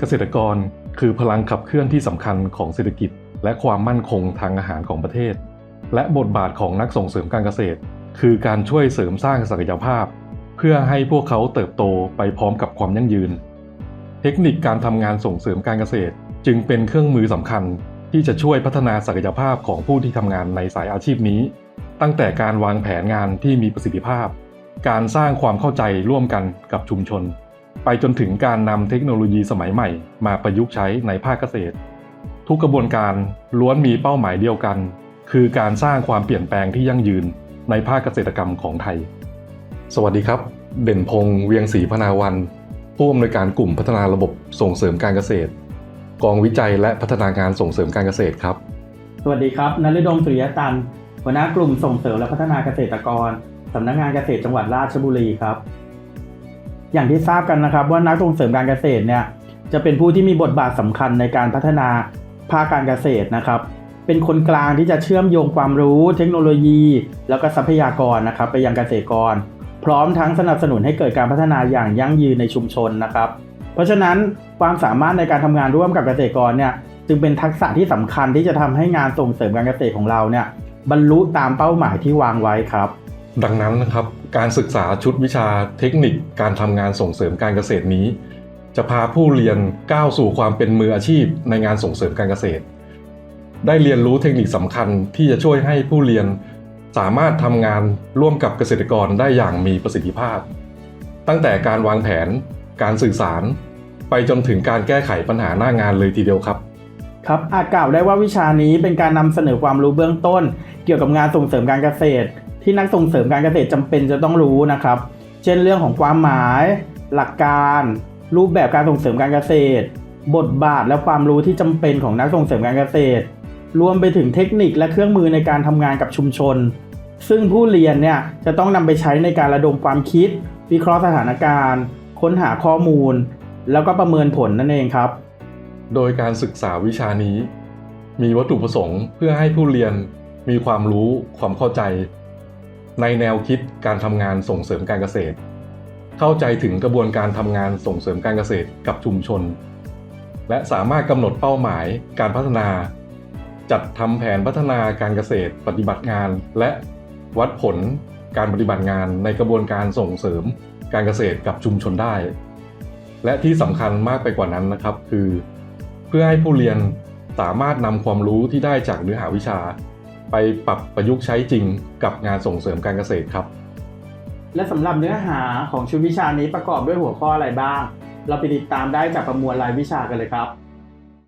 เกษตรกรคือพลังขับเคลื่อนที่สำคัญของเศรษฐกิจ และความมั่นคงทางอาหารของประเทศ และบทบาทของนักส่งเสริมการเกษตร คือการช่วยเสริมสร้างศักยภาพ เพื่อให้พวกเขาเติบโตไปพร้อมกับความยั่งยืน เทคนิคการทำงานส่งเสริมการเกษตร จึงเป็นเครื่องมือสำคัญที่จะช่วยพัฒนาศักยภาพของผู้ที่ทำงานในสายอาชีพนี้ ตั้งแต่การวางแผนงานที่มีประสิทธิภาพ การสร้างความเข้าใจร่วมกันกับชุมชน ไปจนถึงการนำเทคโนโลยีสมัยใหม่ มาประยุกต์ใช้ในภาคเกษตร ทุกกระบวนการล้วนมีเป้าหมายเดียวกัน คือการสร้างความเปลี่ยนแปลงที่ยั่งยืนในภาคเกษตรกรรมของไทย สวัสดีครับ เด่นพงษ์เวียงศรีพนาวัน ผู้อำนวยการกลุ่มพัฒนาระบบส่งเสริมการเกษตร กองวิจัยและพัฒนางานส่งเสริมการเกษตรครับ สวัสดีครับนฤดมสุริยตันหัวหน้ากลุ่มส่งเสริมและพัฒนาเกษตรกรสำนักงานเกษตรจังหวัดราชบุรีครับ อย่างที่ทราบกันนะครับว่านักส่งเสริมการเกษตรเนี่ยจะเป็นผู้ที่มีบทบาทสำคัญในการพัฒนาภาคการเกษตรนะครับ เป็นคนกลางที่จะเชื่อมโยงความรู้ เทคโนโลยี แล้วก็ทรัพยากรนะครับ ไปยังเกษตรกร พร้อมทั้งสนับสนุนให้เกิดการพัฒนาอย่างยั่งยืนในชุมชนนะครับ เพราะฉะนั้นความสามารถในการทำงานร่วมกับเกษตรกรเนี่ยจึงเป็นทักษะที่สำคัญที่จะทำให้งานส่งเสริมการเกษตรของเราเนี่ยบรรลุตามเป้าหมายที่วางไว้ครับ ดังนั้นนะครับ การศึกษาชุดวิชาเทคนิคการทำงานส่งเสริมการเกษตรนี้ จะพาผู้เรียนก้าวสู่ความเป็นมืออาชีพในงานส่งเสริมการเกษตร ได้เรียนรู้เทคนิคสำคัญที่จะช่วยให้ผู้เรียนสามารถทำงานร่วมกับเกษตรกรได้อย่างมีประสิทธิภาพ ตั้งแต่การวางแผน การสื่อสาร ไปจนถึงการแก้ไขปัญหาหน้างานเลยทีเดียวครับ ครับอาจกล่าวได้ว่าวิชานี้เป็นการนำเสนอความรู้เบื้องต้น เกี่ยวกับงานส่งเสริมการเกษตร ที่นักส่งเสริมการเกษตรจำเป็นจะต้องรู้นะครับ เช่นเรื่องของความหมาย หลักการ รูปแบบการส่งเสริมการเกษตร บทบาทและความรู้ที่จำเป็นของนักส่งเสริมการเกษตร รวมไปถึงเทคนิคและเครื่องมือในการทำงานกับชุมชน ซึ่งผู้เรียนเนี่ยจะต้องนำไปใช้ในการระดมความคิด วิเคราะห์สถานการณ์ ค้นหาข้อมูล แล้วก็ประเมินผลนั่นเองครับ โดยการศึกษาวิชานี้ มีวัตถุประสงค์เพื่อให้ผู้เรียนมีความรู้ความเข้าใจ ในแนวคิดการทำงานส่งเสริมการเกษตร เข้าใจถึงกระบวนการทำงานส่งเสริมการเกษตรกับชุมชน และสามารถกำหนดเป้าหมายการพัฒนา จัดทำแผนพัฒนาการเกษตร ปฏิบัติงาน และวัดผลการปฏิบัติงานในกระบวนการส่งเสริมการเกษตรกับชุมชนได้ และที่สำคัญมากไปกว่านั้นนะครับคือ เพื่อให้ผู้เรียนสามารถนำความรู้ที่ได้จากเนื้อหาวิชา ไปปรับประยุกต์ใช้จริงกับงานส่งเสริมการเกษตรครับ และสำหรับเนื้อหาของชุดวิชานี้ประกอบด้วยหัวข้ออะไรบ้าง เราไปติดตามได้จากประมวลรายวิชากันเลยครับ